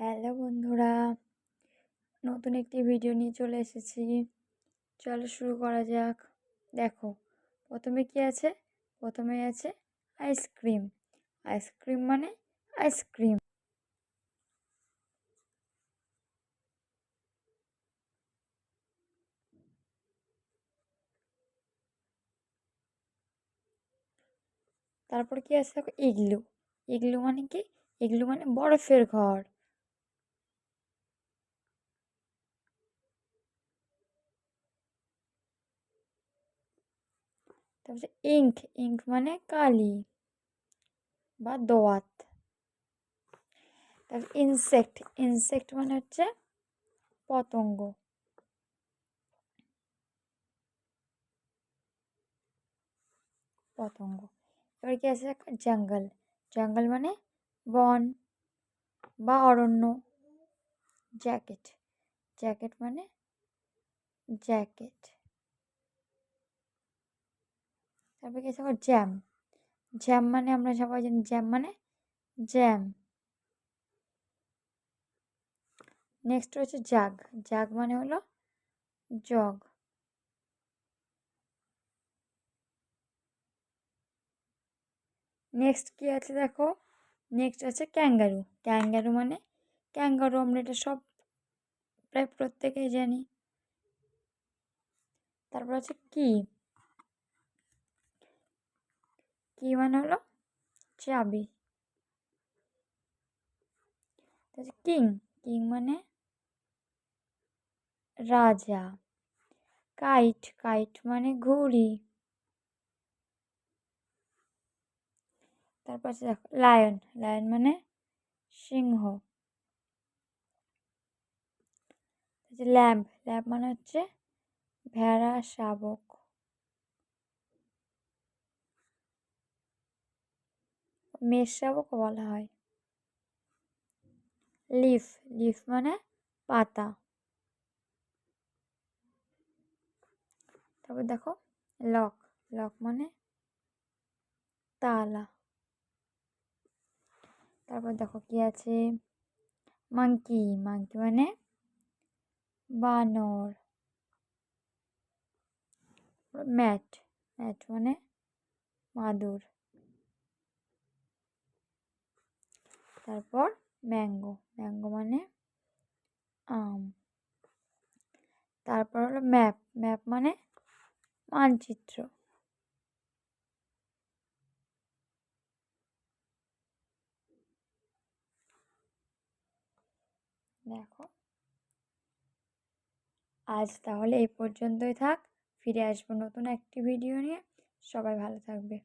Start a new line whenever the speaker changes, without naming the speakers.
Hello বন্ধুরা, নতুন একটি ভিডিও নিয়ে চলে এসেছি। চলো শুরু করা যাক। দেখো, প্রথমে কি আছে? প্রথমে আছে আইসক্রিম আইসক্রিম মানে আইসক্রিম তারপর কি আছে? দেখো ইগলু ইগলু মানে কি? ইগলু মানে বরফের ঘর। তারপরে ইঙ্ক ইঙ্ক মানে কালি বা দোয়াত। তারপর ইনসেক্ট ইনসেক্ট মানে হচ্ছে পতঙ্গ। পতঙ্গ। এবার কি আছে? জঙ্গল। জঙ্গল মানে বন বা অরণ্য। জ্যাকেট। জ্যাকেট মানে জ্যাকেট। তারপরে গেছে আছে? জ্যাম জ্যাম মানে আমরা সবাই জানি জ্যাম মানে জ্যাম নেক্সট হচ্ছে জাগ জাগ মানে হলো জগ নেক্সট কি আছে দেখো? নেক্সট আছে ক্যাঙ্গারু ক্যাঙ্গারু মানে ক্যাঙ্গারু আমরা এটা সব প্রায় প্রত্যেকেই জানি। তারপর আছে কি কি হলো চাবি। কিং কিং মানে রাজা। কাইট কাইট মানে ঘুড়ি। তারপর দেখো, লায়ন লায়ন মানে সিংহ। ল্যাম্প ল্যাম্প মানে হচ্ছে ভেড়া, শাবক। মেষ শাবকও বলা হয়। লিফ লিফ মানে পাতা। তারপর দেখো, লক লক মানে তালা। তারপর দেখো কি আছে? মাংকি মাংকি মানে বানর। ম্যাট ম্যাট মানে মাদুর। তারপর ম্যাঙ্গো। ম্যাঙ্গো মানে আম। তারপর হলো ম্যাপ। ম্যাপ মানে মানচিত্র। দেখো। আজ তাহলে এই পর্যন্তই থাক। ফিরে আসব নতুন একটি ভিডিও নিয়ে। সবাই ভালো থাকবে।